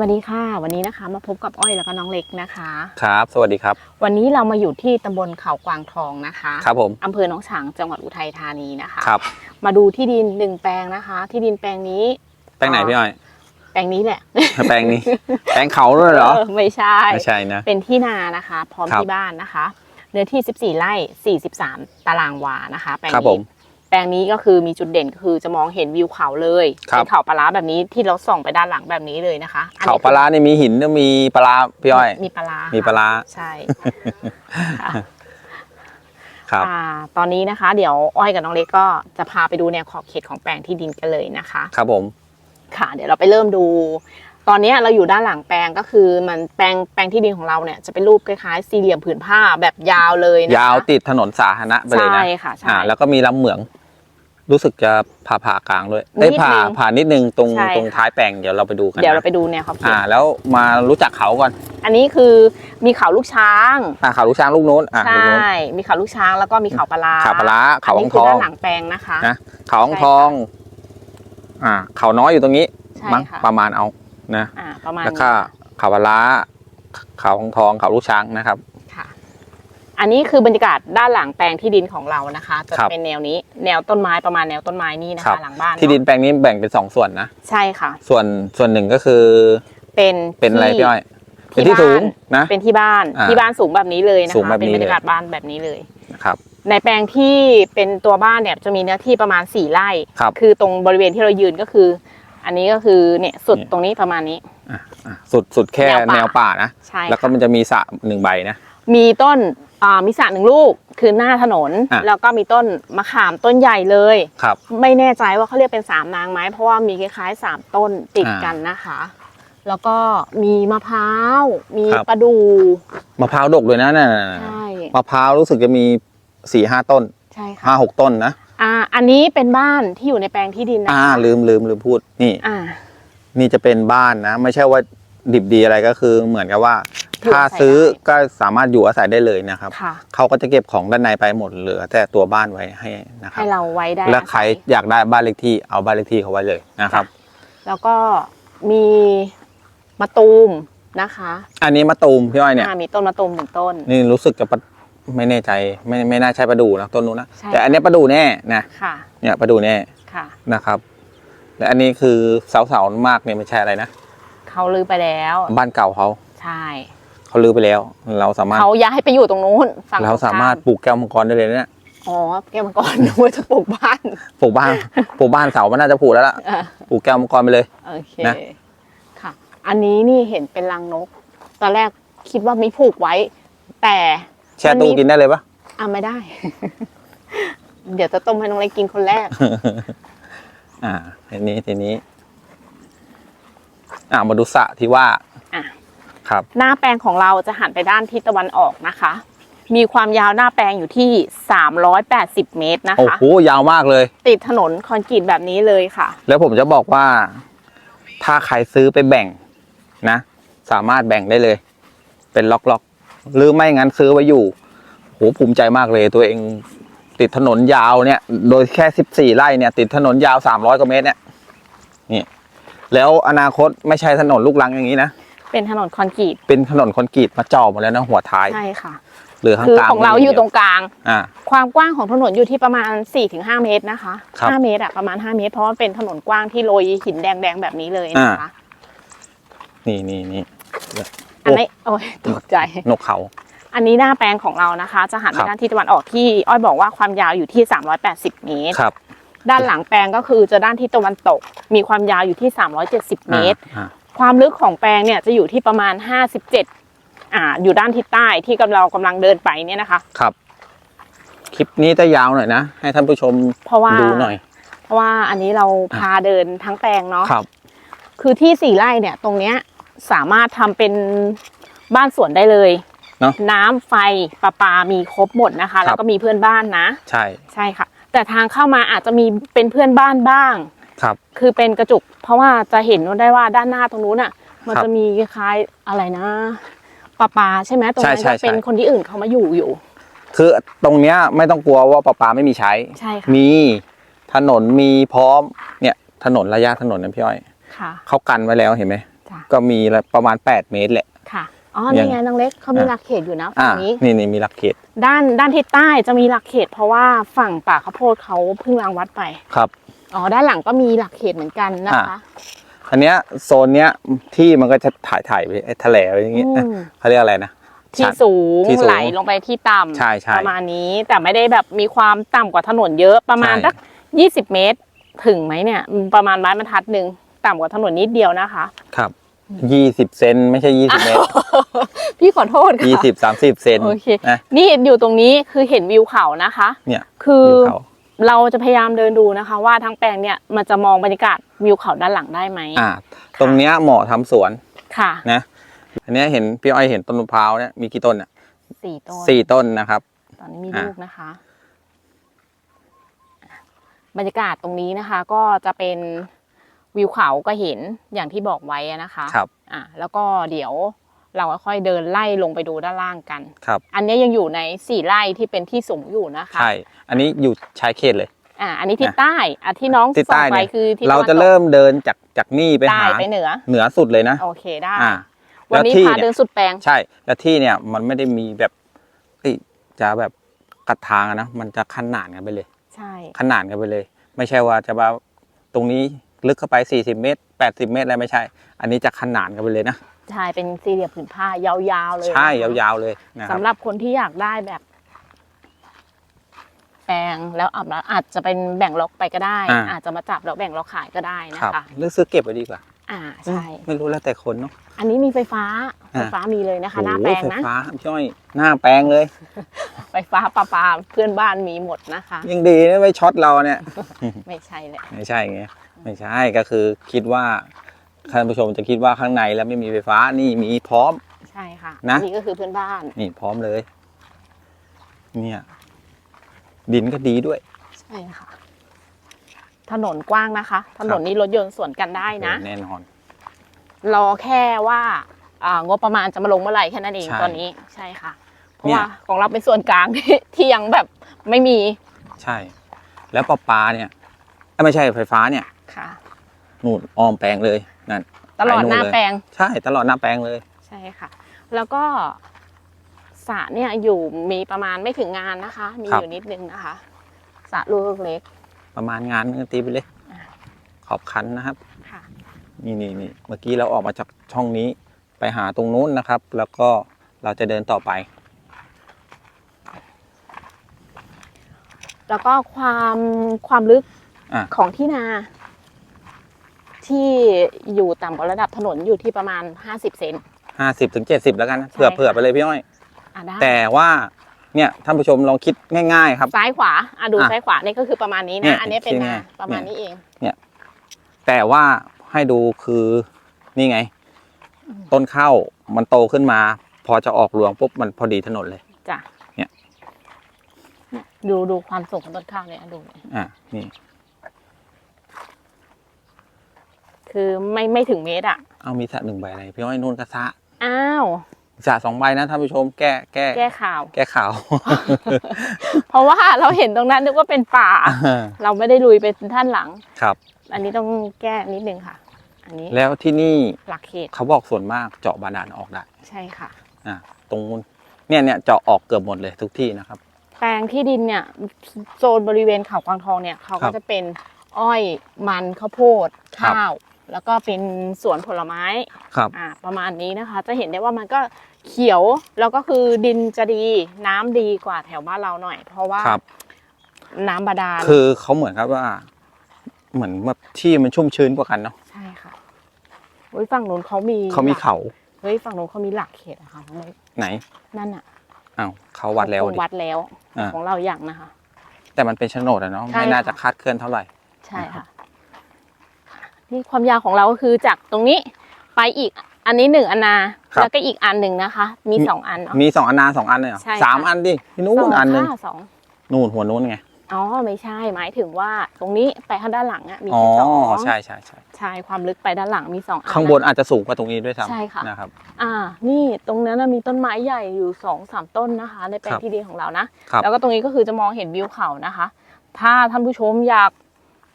วัสดีค่ะ วันนี้นะคะมาพบกับอ้อยแล้วก็น้องเล็กนะคะ ครับ สวัสดีครับ วันนี้เรามาอยู่ที่ตำบลเขากวางทองนะคะครับผมอำเภอหนองฉางจังหวัดอุทัยธานีนะคะครับมาดูที่ดินหนึ่งแปลงนะคะ ที่ดินแปลงนี้ แปลงไหนพี่อ้อย แปลงนี้แหละ แปลงนี้ แปลงเขาด้วยเหรอไม่ใช่ไม่ใช่นะเป็นที่นานะคะ พร้อมครับที่บ้านนะคะ เนื้อที่ 14ไร่43 ตารางวานะคะ แปลงครับผนี้ม แปลงนี้ก็คือมีจุดเด่นก็คือจะมองเห็นวิวเขาเลยครับ เป็นเขาปลาร้าแบบนี้ที่เราส่องไปด้านหลังแบบนี้เลยนะคะอันเขานี้ปลาร้านี่มีหินมีปลาร้าพี่อ้อย มีปลาร้ามีมีปลาร้าใช่ค่ะครับ อ่าตอนนี้นะคะ เดี๋ยวอ้อยกับน้องเล็กก็จะพาไปดูแนวขอบเขตของแปลงที่ดินกันเลยนะคะ ครับผม ค่ะเดี๋ยวเราไปเริ่มดู ตอนนี้เราอยู่ด้านหลังแปลงก็คือมันแปลงแปลงที่ดินของเราเนี่ยจะเป็นรูปคล้ายๆสี่เหลี่ยมผืนผ้าแบบยาวเลยนะคะยาวติดถนนสาธารณะไปเลยนะใช่ค่ะใช่ อ่าแล้วก็มีลำเหมือง รู้สึกจะผ่าผ่ากลางด้วยได้ยนิดนึงผ่าผ่านิดนึงตรงใช่ตรงค่ะ ท้ายแปลงเดี๋ยวเราไปดูกันเดี๋ยวเรานะไปดูแนวขอบเขอ่า ตแล้วมารู้จักเขาก่อนอันนี้คือมีเขาลูกช้าง อ่าเขาลูกช้างลูกนู้นอ่าใชลูกนู้น่มีเขาลูกช้างแล้วก็มีเขาปลาร้าเขาปลาร้าเขาอันขอนี้งคืทออด้างนหลังแปลงนะคะ นะ เขาของทอง อ่า เขาน้อยอยู่ตรงนี้ใช่มั้งค่ะประมาณเอานะ อ่าประมาณแล้วนี้ ก็เขาปลาร้าเขาของทองเขาลูกช้างนะครับค่ะ อันนี้คือบรรยากาศด้านหลังแปลงที่ดินของเรานะคะจะครับ เป็นแนวนี้ แนวต้นไม้ประมาณแนวต้นไม้นี่นะครัคะ บ หลังบ้านที่ดินเอะแปลงนี้แบ่งเป็นสองส่วนนะ ใช่ค่ะ ส่วนส่วนหนึ่งก็คือเป็นเป็นอะไรที่พี่อ้อยที่เป็นที่บ้านสูงนะ เป็นที่บ้านอ่าที่บ้านสูงแบบนี้เลยนะสูงคะแบบเป็นนี้บรรยากาศเลย บ้านแบบนี้เลยนะครับ ในแปลงที่เป็นตัวบ้านเนี่ยจะมีเนื้อที่ประมาณสี่ไร่ครับคือตรงบริเวณที่เรายืนก็คือ อันนี้ก็คือเนี่ยสุดนี่ ตรงนี้ประมาณนี้ อะอะสุดสุดแค่แนวป่า แนวป่านะ ใช่แล้วก็ค่ะมันจะมีสระหนึ่งใบนะ มีต้น อ่ามีสระหนึ่งลูกคือหน้าถนน อะ แล้วก็มีต้นมะขามต้นใหญ่เลย ครับ ไม่แน่ใจว่าเขาเรียกเป็นสามนางไหมเพราะว่ามีคล้ายๆสามต้นติดอ่ากันนะคะ แล้วก็มีมะพร้าว มีครับ ประดูมะพร้าวดกเลยนะนั่นใช่มะพร้าวรู้สึกจะมีสี่ห้าต้นใช่ค่ะห้าหกต้นนะอ่าอันนี้เป็นบ้านที่อยู่ในแปลงที่ดินนะอ่าคะลืมลืมลืมพูดนี่ อ่า นี่จะเป็นบ้านนะ ไม่ใช่ว่าดิบดีอะไรก็คือเหมือนกับว่าอยู่ ถ้าอาศัยซื้อได้ก็สามารถอยู่อาศัยได้เลยนะครับค่ะเขาก็จะเก็บของด้านในไปหมดเหลือแต่ตัวบ้านไว้ให้นะครัให้บเราไว้ได้แล้วใครอาศัยอยากได้บ้านเลขที่เอาบ้านเลขที่เขาไว้เลยนะครับ แล้วก็มีมะตูมนะคะ อันนี้มะตูมพี่อ้อยเนี่ยอ่ามีต้นมะตูมหนึ่งต้น นี่รู้สึกจะปะไม่แน่ใจไม่ไม่น่าใช่ประดูนะต้นนู้นนะใช่แต่อันเนี้ยประดูแน่นะค่ะเนี่ยประดูแน่ค่ะนะครับและอันนี้คือเสาๆมากเนี่ยไม่ใช่อะไรนะเขาลือไปแล้ว บ้านเก่าเขาใช่ เขาลื้อไปแล้ว เราสามารถเขาย้ายไปอยู่ตรงนู้นฝั่งเราสามารถตงปลูกแก้วมังกรได้เลยนะเนี่ยข้ามอ๋อแกมังกรนึกว่าจะปลูกบ้านปลูกบ้านปลูกบ้านเสามันน่าจะปลูกแล้วล่ะอะปลูกแก้วมังกรไปเลยโอเคนะค่ะ อันนี้นี่เห็นเป็นรังนก ตอนแรกคิดว่ามีผูกไว้ แต่แช่ตู้กินได้เลยปะอะไม่ได้ เดี๋ยวจะต้มให้น้องเล็กกินคนแรก อ่าทีนี้ทีนี้ อ่ามาดูสระที่ว่าอะ ครับหน้าแปลงของเราจะหันไปด้านทิศตะวันออกนะคะ มีความยาวหน้าแปลงอยู่ที่ 380 เมตรนะโอ้คะโหยาวมากเลย ติดถนนคอนกรีตแบบนี้เลยค่ะ แล้วผมจะบอกว่า ถ้าใครซื้อไปแบ่งนะ สามารถแบ่งได้เลย เป็นล็อกๆ หรือไม่งั้นซื้อไว้อยู่โหภูมิใจมากเลยตัวเองติดถนนยาวเนี่ย โดยแค่สิบสี่ไร่เนี่ย ติดถนนยาวสามร้อยกว่าเมตรเนี่ยนี่แล้วอนาคตไม่ใช่ถนนลูกรังอย่างนี้นะ เป็นถนนคอนกรีตเป็นถนนคอนกรีตมาจ่อหมดแล้วนะหัวท้ายใช่ค่ะเหลือข้างคือกลางของเราอยู่ตรงกลาง อ่า ความกว้างของถนนอยู่ที่ประมาณ4-5เมตรนะคะครับ5เมตรอะประมาณ5เมตร เพราะว่าเป็นถนนกว้างที่โรยหินแดงๆแบบนี้เลยนะคะ นี่นี่นี่อันนี้โอ้ยตกใจนกเขา อันนี้หน้าแปลงของเรานะคะ จะหันไปครับด้านทิศตะวันออกที่อ้อยบอกว่าความยาวอยู่ที่ 380 เมตรครับด้านหลังแปลงก็คือจะด้านทิศตะวันตก มีความยาวอยู่ที่ 370 เมตรอ่า ความลึกของแปลงเนี่ยจะอยู่ที่ประมาณ 57 อ่า อยู่ด้านทิศใต้ที่กำลังกำลังเดินไปเนี่ยนะคะ ครับ คลิปนี้จะยาวหน่อยนะ ให้ท่านผู้ชมเพราะว่า ดูหน่อย เพราะว่าอันนี้เราพาเดินทั้งแปลงเนาะครับ คือที่สี่ไร่เนี่ย ตรงเนี้ยสามารถทำเป็นบ้านสวนได้เลยเนอะน้ำไฟประปา มีครบหมดนะคะ แล้วก็มีเพื่อนบ้านนะ ใช่ ใช่ค่ะ แต่ทางเข้ามาอาจจะมีเป็นเพื่อนบ้านบ้าง ครับ คือเป็นกระจุก เพราะว่าจะเห็นได้ว่าด้านหน้าตรงนู้นอะ มันครับจะมีคล้ายๆอะไรนะประปาใช่ไหมตรงนั้นใช่จะใช่เป็นใช่คนที่อื่นเขามาอยู่อยู่ คือตรงเนี้ยไม่ต้องกลัวว่าประปาไม่มีใช้ใช่ค่ะมีถนนมีพร้อมเนี่ยถนนระยะถนนนะพี่อ้อยค่ะเขากันไว้แล้วเห็นไหมจ้ะก็มีประมาณ 8 เมตรแหละค่ะอ๋อยันี่งไงน้องเล็กเขามีอะหลักเขตอยู่นะอ่าฝั่งนี้นี่นี่มีหลักเขต ด้านด้านทิศใต้จะมีหลักเขต เพราะว่าฝั่งป่าข้าวโพดเขาเพิ่งรางวัดไปครับ อ๋อด้านหลังก็มีหลักเขตเหมือนกันนะคะอันเนี้ยโซนเนี้ยที่มันก็จะถ่ายถ่ายไปไอ้ทะเลไปอย่างงี้อืมเขาเรียกอะไรนะที่ชันสูงที่สูงไหลลงไปที่ต่ำใช่ใช่ประมาณนี้แต่ไม่ได้แบบมีความต่ำกว่าถนนเยอะประมาณใช่สักยี่สิบเมตร ถึงไหมเนี่ยอืมประมาณไม้บรรทัดหนึ่งต่ำกว่าถนนนิดเดียวนะคะ ครับยี่สิบเซนไม่ใช่ยี่สิบเมตร พี่ขอโทษค่ะยี่สิบสามสิบเซนโอเคนะนี่อยู่ตรงนี้คือเห็นวิวเขานะคะ เนี่ยคือวิว เขาเราจะพยายามเดินดูนะคะ ว่าทั้งแปลงเนี่ยมันจะมองบรรยากาศวิวเขาด้านหลังได้ไหมอ่า ตรงเนี้ยเหมาะทำสวนค่ะนะ อันเนี้ยเห็นพี่อ้อยเห็นต้นมะพร้าวเนี่ยมีกี่ต้นอะสี่ต้นสี่ต้นนะครับ ตอนนี้มีอะ ลูกนะคะ บรรยากาศตรงนี้นะคะ ก็จะเป็นวิวเขาก็เห็นอย่างที่บอกไว้อะนะคะ ครับ อะแล้วก็เดี๋ยว เราค่อยเดินไล่ลงไปดูด้านล่างกัน ครับ อันนี้ยังอยู่ในสี่ไร่ที่เป็นที่สูงอยู่นะคะใช่ อันนี้อยู่ชายเขตเลย อะอันนี้ทิศอะใต้อะที่น้องทิศส่ใต้งไปเนี่ยคือทิศเราตวันจะตกเริ่มเดินจากจากนี่ไปใต้หาไปเหนือ เหนือสุดเลยนะโอเคได้ อ่า วันนี้แล้วที่พาเนี่ยเดินสุดแปลง ใช่ แล้วที่เนี่ยมันไม่ได้มีแบบเอ้ยจะแบบกัดทางอะนะ มันจะขนานกันไปเลย ใช่ ขนานกันไปเลย ไม่ใช่ว่าจะมาตรงนี้ลึกเข้าไป 40 เมตร 80 เมตรอะไรไม่ใช่ อันนี้จะขนานกันไปเลยนะ ใช่เป็นสี่เหลี่ยมผืนผ้ายาวๆเลยใช่นะคะยาวๆเลยนะครับสำหรับคนที่อยากได้แบบแปลงแล้วอาบแล้วอาจจะเป็นแบ่งล็อกไปก็ได้ อ่า อาจจะมาจับแล้วแบ่งล็อกขายก็ได้นะครับ คะหรือซื้อเก็บไว้ดีกว่าอ่าใช่ ไม่รู้แล้วแต่คนเนาะ อันนี้มีไฟฟ้าไฟอ่าฟ้ามีเลยนะคะ หน้าโอ้แปลโหงไฟนะฟ้าพี่อ้อยหน้าแปลงเลย ไฟฟ้าประปาเพื่อนบ้านมีหมดนะคะ ยังดีนะไม่ช็อตเราเนี่ย ไม่ใช่แหละไม่ใช่ไงไม่ใช่ก็คือคิดว่า ท่านผู้ชมจะคิดว่าข้างในแล้วไม่มีไฟฟ้านี่มีพร้อม ใช่ค่ะนะ นี่ก็คือเพื่อนบ้าน นี่พร้อมเลย เนี่ย ดินก็ดีด้วย ใช่ค่ะ ถนนกว้างนะคะ ถนนนี้รถยนต์สวนกันได้นะ แน่นอน รอแค่ว่าอ่างบประมาณจะมาลงเมื่อไหร่แค่นั้นเองใช่ตอนนี้ใช่ค่ะ เพราะเนี่ย ว่าของเราเป็นส่วนกลางที่ที่ยังแบบไม่มีใช่ แล้วปลาปลาเนี่ยเอ้ยไม่ใช่ไฟฟ้าเนี่ยค่ะ นู่นอ้อมแปลงเลย นั่นตลอดไปหน้าเยแปลง ใช่ตลอดหน้าแปลงเลย ใช่ค่ะ แล้วก็สระเนี่ยอยู่มีประมาณไม่ถึงงานนะคะ มีครับอยู่นิดนึงนะคะสระลูกเล็ก ประมาณงานนึงตีไปเลยอ่าขอบคันนะครับค่ะนี่นี่นี่เมื่อกี้เราออกมาจากช่องนี้ไปหาตรงนู้นนะครับ แล้วก็เราจะเดินต่อไป แล้วก็ความความลึกอะของที่นา ที่อยู่ต่ำกว่าระดับถนนอยู่ที่ประมาณ 50 เซน ห้าสิบถึงเจ็ดสิบแล้วกันนะเผื่อใช่ค่ะ เผื่อไปเลยพี่อ้อย อะได้แต่ว่าเนี่ยท่านผู้ชมลองคิดง่าย ๆ ครับ ซ้ายขวาอะดูอะซ้ายขวานี่ก็คือประมาณนี้เนี่นะยอันนี้เป็นคิดนาไงประมาณนี้เอง แต่ว่าให้ดูคือนี่ไงต้นข้าวมันโตขึ้นมา พอจะออกรวงปุ๊บมันพอดีถนนเลย จ้ะเนี่ย ดูดูความสูงของต้นข้าวเนี่ยดูเนี่ยอะนี่ คือไม่ไม่ถึงเมตรอะเอามีสระหนึ่งใบอะไรพี่อ้อยนู่นกระซะอ้าวสระสองใบนะท่านผู้ชมแก้แก้แก้ข่าว แก้ข่าว เพราะว่าเราเห็นตรงนั้นนึกว่าเป็นป่า เราไม่ได้ลุยไปท่านหลังครับ อันนี้ต้องแก้นิดนึงค่ะ อันนี้แล้วที่นี่หลักเขตเขาบอกส่วนมากเจาะบาดาลออกได้ใช่ค่ะอะตรงนู้นเนี่ยเนี่ยเจาะออกเกือบหมดเลยทุกที่นะครับ แปลงที่ดินเนี่ยโซนบริเวณเขากวางทองเนี่ยเขาครัก็บจะเป็นอ้อยมันข้าวโพดครับข้าว แล้วก็เป็นสวนผลไม้ครับ อ่าประมาณนี้นะคะ จะเห็นได้ว่ามันก็เขียวแล้วก็คือดินจะดีน้ำดีกว่าแถวบ้านเราหน่อย เพราะว่าครับ น้ำบาดาลคือเขาเหมือนครับว่า เหมือนแบบที่มันชุ่มชื้นกว่ากันเนาะใช่ค่ะเฮ้ยฝั่งนู้นเขามีเขามีหลักเขาเฮ้ยฝั่งนู้นเขามีหลักเขตอะค่ะน้องเล็กไหนนั่นอะอ้าวเขาวัดแล้วคงดิ วัดแล้วอ่า ของเราอย่างนะคะ แต่มันเป็นโฉนดอะเนาะใช่ไม่น่าค่ะ จะคาดเคลื่อนเท่าไหร่ ใช่ค่ะ นี่ความยาวของเราก็คือจากตรงนี้ไปอีกอันนี้หนึ่งอันนา ครับ แล้วก็อีกอันหนึ่งนะคะ มีมีสองอันเนาะ มีสองอันนาสองอันเลยเหรอใช่ค่ะ สามอันดิที่นู้สอนงอันหนึ่งค่ะสองนู่นหัวนู้นไงอ๋อไม่ใช่หมายถึงว่าตรงนี้ไปข้างด้านหลังอะมีอ๋อแค่สองใช่ใช่ใช่ใช่ความลึกไปด้านหลังมีสองอันข้างบนอาจจะสูงกว่าตรงนี้ด้วยซ้ำใช่ค่ะนะครับ อ่า นี่ตรงนั้นนะมีต้นไม้ใหญ่อยู่สองสามต้นนะคะ ในแปลครังบที่ดินของเรานะ ครับ แล้วก็ตรงนี้ก็คือจะมองเห็นวิวเขานะคะ ถ้าท่านผู้ชมอยาก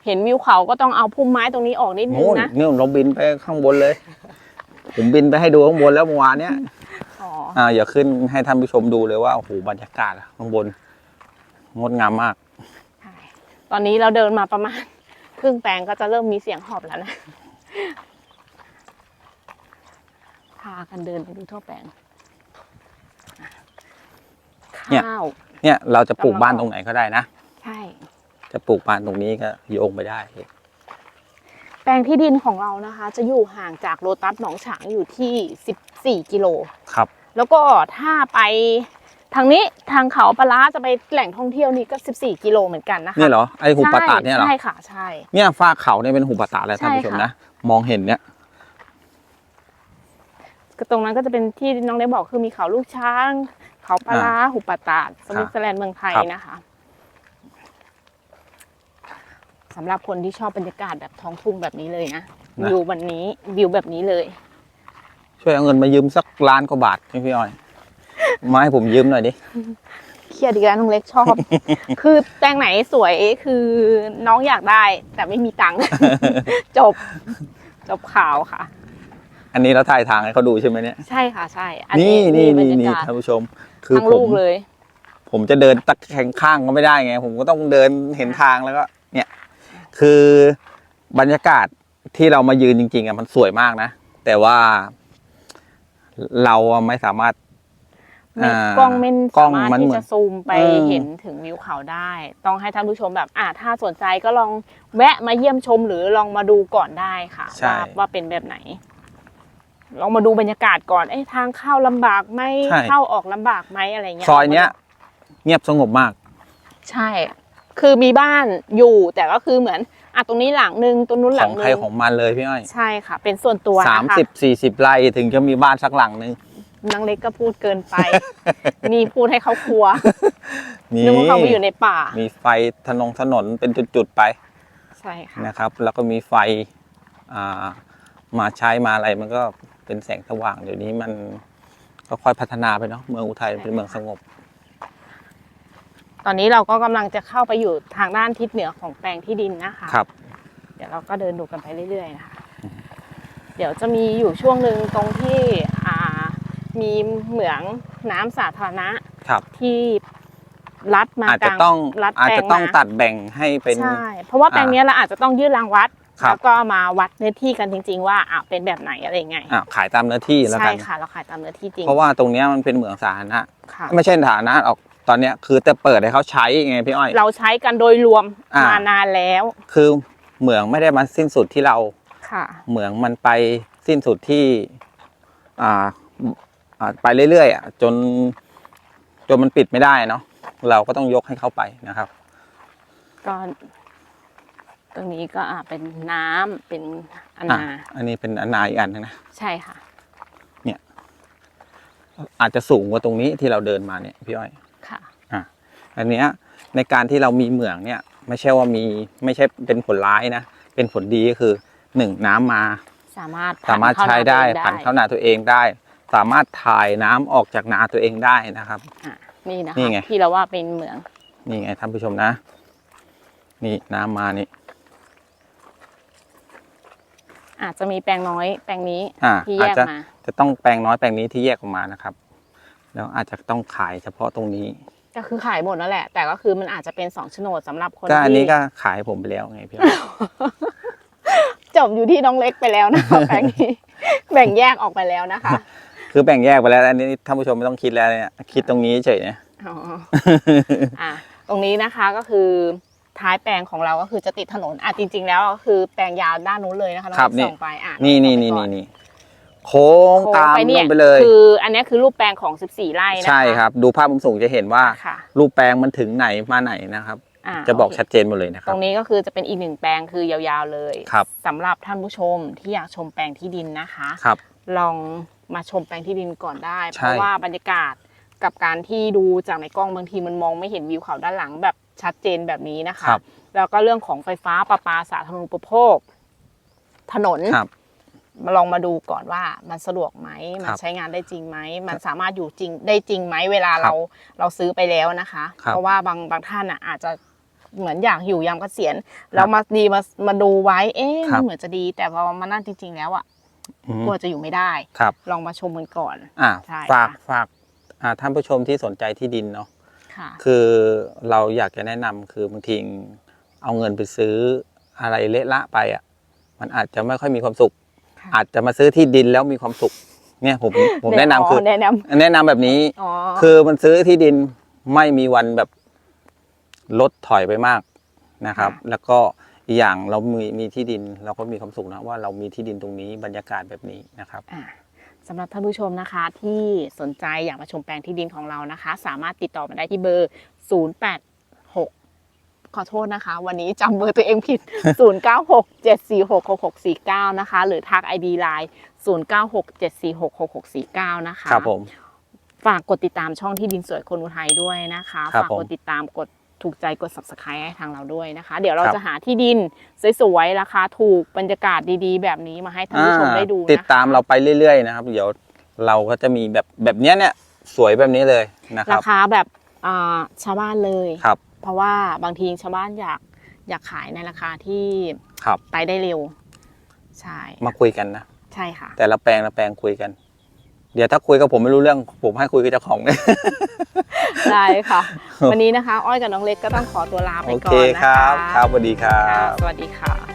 เห็นวิวเขาก็ต้องเอาพุ่มไม้ตรงนี้ออกนิดนึงนู่นนะนี่เราบินไปข้างบนเลย ผมบินไปให้ดูข้างบนแล้วเมื่อวานเนี้ยอ๋อ อ่าอย่าขึ้นให้ท่านผู้ชมดูเลยว่าโอ้โหบรรยากาศข้างบน งดงามมากใช่ตอนนี้เราเดินมาประมาณ ครึ่งแปลงก็จะเริ่มมีเสียงหอบแล้วนะ พากันเดินไปดูทั่วแปลงเนี่ย ข้าว เนี่ยเราจะปลูกกำลังบ้านออกตรงไหนก็ได้นะ ใช่ จะปลูกบ้านตรงนี้ก็โยงไปได้ แปลงที่ดินของเรานะคะ จะอยู่ห่างจากโลตัสหนองฉางอยู่ที่ 14 กิโล ครับ แล้วก็ถ้าไปทางนี้ทางเขาปลาร้าจะไปแหล่งท่องเที่ยวนี่ก็ 14 กิโลเหมือนกันนะคะเนี่ยเหรอไอหุบปะตาดเนี่ยเหรอใช่ค่ะใช่เนี่ยฝ้าเขาเนี่ยเป็นหุบปะตาดเลยใช่ท่านผู้ชมค่ะนะมองเห็นเนี่ยก็ตรงนั้นก็จะเป็นที่น้องได้บอกคือมีเขาลูกช้าง เขาปลาร้าหุบปะตาดสวิตเซอร์แลนด์เมืองไทยนะคะ สำหรับคนที่ชอบบรรยากาศแบบท้องทุ่งแบบนี้เลยนะ วิววันนี้วิวแบบนี้เลย ช่วยเอาเงินมายืมสักล้านกว่าบาทให้พี่อ้อย มาให้ผมยืมหน่อยดิ เครียดอีกแล้วน้องเล็กชอบ คือแตงไหนสวยคือน้องอยากได้ แต่ไม่มีตังค์ จบ จบข่าวค่ะ อันนี้เราถ่ายทางให้เขาดูใช่ไหมเนี่ย ใช่ค่ะใช่ อันี่นี่บรนี่รยานี่กาศท่านผู้ชม คือทั้งผลูมกเลย ผมจะเดินตะแคงข้างก็ไม่ได้ไง ผมก็ต้องเดินเห็นทางแล้วก็ เนี่ย คือบรรยากาศที่เรามายืนจริง ๆอะมันสวยมากนะ แต่ว่าเราอะไม่สามารถไม่อ่ากล้องไม่กล้สาองมารถมันที่เหมือนจะซูมไปเออเห็นถึงวิวเขาได้ ต้องให้ท่านผู้ชมแบบอ่าถ้าสนใจก็ลองแวะมาเยี่ยมชมหรือลองมาดูก่อนได้ค่ะใช่ว่าว่าเป็นแบบไหน ลองมาดูบรรยากาศก่อนเอ้ทางเข้าลำบากไหมใช่เข้าออกลำบากไหมอะไรเงี้ยซอยเนี้ย เงียบสงบมาก ใช่ คือมีบ้านอยู่แต่ก็คือเหมือนอะตรงนี้หลังนึงตรงนู้นหขลัองงนึใครงของมันเลยพี่อ้อยใช่ค่ะ เป็นส่วนตัวสามนะคะสิบสี่สิบไร่ถึงจะมีบ้านสักหลังนึง นางเล็กก็พูดเกินไป นี่พูดให้เขาครัวมีนึกว่าเขาไปอยู่ในป่ามีไฟถนนถนนเป็นจุดๆไปใช่ค่ะ นะครับ แล้วก็มีไฟอ่ามาใช้มาอะไรมันก็เป็นแสงสว่างเดี๋ยวนี้มันก็ค่อยพัฒนาไปเนาะเมืองอุทัยเป็นเมืองสงบ ตอนนี้เราก็กำลังจะเข้าไปอยู่ทางด้านทิศเหนือของแปลงที่ดินนะคะครับ เดี๋ยวเราก็เดินดูกันไปเรื่อยๆนะคะ เดี๋ยวจะมีอยู่ช่วงหนึ่งตรงที่อ่ามีเหมืองน้ำสาธารณะครับที่รัดมาอาจกจะลางต้องรัดอาจแปลจะงต้องมาตัดแบ่งให้เป็นใช่เพราะว่าแปลงอ่าเนี้ยเราอาจจะต้องยื่นรางวัดครับแล้วก็มาวัดเนื้อที่กันจริง ๆ ว่าอะเป็นแบบไหนอะไรยังไงอ่าขายตามเนื้อที่แล้วใช่กันค่ะเราขายตามเนื้อที่จริงเพราะว่าตรงเนี้ยมันเป็นเหมืองสาธารณะค่ะไม่ใช่สาธารณะออก ตอนเนี้ยคือแต่เปิดให้เขาใช้ไงพี่อ้อย เราใช้กันโดยรวมอ่าม มานานแล้วคือเหมืองไม่ได้มาสิ้นสุดที่เรา ค่ะ เหมืองมันไปสิ้นสุดที่อ่าอ่าไปเรื่อยๆอะจนจนมันปิดไม่ได้เนาะเราก็ต้องยกให้เขาไปนะครับ ก็ ตรงนี้ก็อะเป็นน้ำเป็นออะนาอันนี้เป็นอนนาอีกอันนึงนะใช่ค่ะ อาจจะสูงกว่าตรงนี้ที่เราเดินมาเนี่ยพี่อ้อยค่ะอะ อันเนี้ยในการที่เรามีเหมืองเนี่ยไม่ใช่ว่ามีไม่ใช่เป็นผลร้ายนะ เป็นผลดีก็คือหนึ่งน้ำมา สามารถสามารถผ่นใช้ได้เข้ผ่านตัวเข้านาตัวเองได้ สามารถถ่ายน้ำออกจากนาตัวเองได้นะครับอะนี่นะนี่คะไงที่เราว่าเป็นเหมืองนี่ไงท่านผู้ชมนะ นี่น้ำมานี่อาจจะมีแปลงน้อยแปลงนี้อ่าที่แยอาจกจะมาจะต้องแปลงน้อยแปลงนี้ที่แยกออกมานะครับ แล้วอาจจะต้องขายเฉพาะตรงนี้ ก็คือขายหมดนั่นแหละ แต่ก็คือมันอาจจะเป็นสองโฉนดสำหรับคนก็อันนี้ที่ก็ขายผมไปแล้วไงพี่อ้อย จบอยู่ที่น้องเล็กไปแล้วนะคะแปลงนี้แบ่งแยกออกไปแล้วนะคะคือแบ่งแยกไปแล้ว อันนี้ท่านผู้ชมไม่ต้องคิดแล้วเนี่ยคิดตรงนี้เฉยเนี่ย อ๋ออะตรงนี้นะคะก็คือท้ายแปลงของเราก็คือจะติดถนนอะจริง ๆ แล้วก็คือแปลงยาวด้านนู้นเลยนะคะน้องครับเล็กนี่ส่งไปอะนี่นี่ส่นี่งไปก่อนี่นี่ โค้งโค้งตามไปลเนี่ยงไปเลย คืออันเนี้ยคือรูปแปลงของ 14 ไร่นะคะใช่ครับ ดูภาพมุมสูงจะเห็นว่าค่ะรูปแปลงมันถึงไหนมาไหนนะครับาจะบอกโเคชัดเจนหมดเลยนะคตรับรงนี้ก็คือจะเป็นอีกหนึ่งแปลงคือยาวๆเลยครับสำหรับท่านผู้ชมที่อยากชมแปลงที่ดินนะคะครับลองมาชมแปลงที่ดินก่อนได้ใช่เพราะว่าบรรยากาศกับการที่ดูจากในกล้องบางทีมันมองไม่เห็นวิวเขาด้านหลังแบบชัดเจนแบบนี้นะคะครับแล้วก็เรื่องของไฟฟ้าประปาสาธารณูปโภค ถนนครับมา ลองมาดูก่อนว่ามันสะดวกไหมมันครับใช้งานได้จริงไหมมันสามารถอยู่จริงได้จริงไหมเวลาครับเราเราซื้อไปแล้วนะคะครับเพราะว่าบางบางท่านอะอาจจะเหมือนอยากอยู่ยามเกษียณแล้วมาดีมามาดูไว้ เอ๊ะครัมันบเหมือนจะดี แต่พอมานั่นจริง ๆ แล้วอะอืมกลัวจะอยู่ไม่ได้ครับลองมาชมกันก่อนอ่าใช่ฝากค่ะฝากอ่าท่านผู้ชมที่สนใจที่ดินเนาะค่ะคือเราอยากจะแนะนำคือบางทีเอาเงินไปซื้ออะไรเละละไปอะมันอาจจะไม่ค่อยมีความสุขค่ะ อาจจะมาซื้อที่ดินแล้วมีความสุข เนี่ยผมผมแนะนำคือแนะนแนะนำแบบนี้ำอ๋อคือมันซื้อที่ดินไม่มีวันแบบลดถอยไปมากนะครับ แล้วก็อีกอย่างเรามีมีที่ดินเราก็มีความสุขนะว่าเรามีที่ดินตรงนี้บรรยากาศแบบนี้นะครับ อะสำหรับท่านผู้ชมนะคะที่สนใจอยากมาชมแปลงที่ดินของเรานะคะ สามารถติดต่อมาได้ที่เบอร์ 086 ขอโทษนะคะ วันนี้จำเบอร์ตัวเองผิด 0967466649 นะคะ หรือทัก ID Line 0967466649 นะคะครับผม ฝากกดติดตามช่องที่ดินสวยคนอุทัยด้วยนะคะ ครับฝากผมกดติดตามกดถูกใจกด subscribe ให้ทางเราด้วยนะคะ เดี๋ยวเราครับจะหาที่ดินสวยๆราคาถูกบรรยากาศดีๆ แบบนี้มาให้ท่านผู้ชมได้ดูนะคะติดตามเราไปเรื่อยๆนะครับ เดี๋ยวเราก็จะมีแบบแบบเนี้ยเนี่ยสวยแบบนี้เลยนะครารับคาแบบอ่าชาวบ้านเลยครับ เพราะว่าบางทีชาวบ้านอยากอยากขายในราคาที่ครับ ไปได้เร็ว ใช่มาคุยกันนะ ใช่ค่ะ แต่ละแปลงละแปลงคุยกัน เดี๋ยวถ้าคุยกับผมไม่รู้เรื่อง ผมให้คุยกับเจ้าของได้ค่ะ วันนี้นะคะ อ้อยกับน้องเล็กก็ต้องขอตัวลาไปโอก่เคอนนะคคะรับ ครับสวัสดีครัค่ะบสวัสดีค่ะ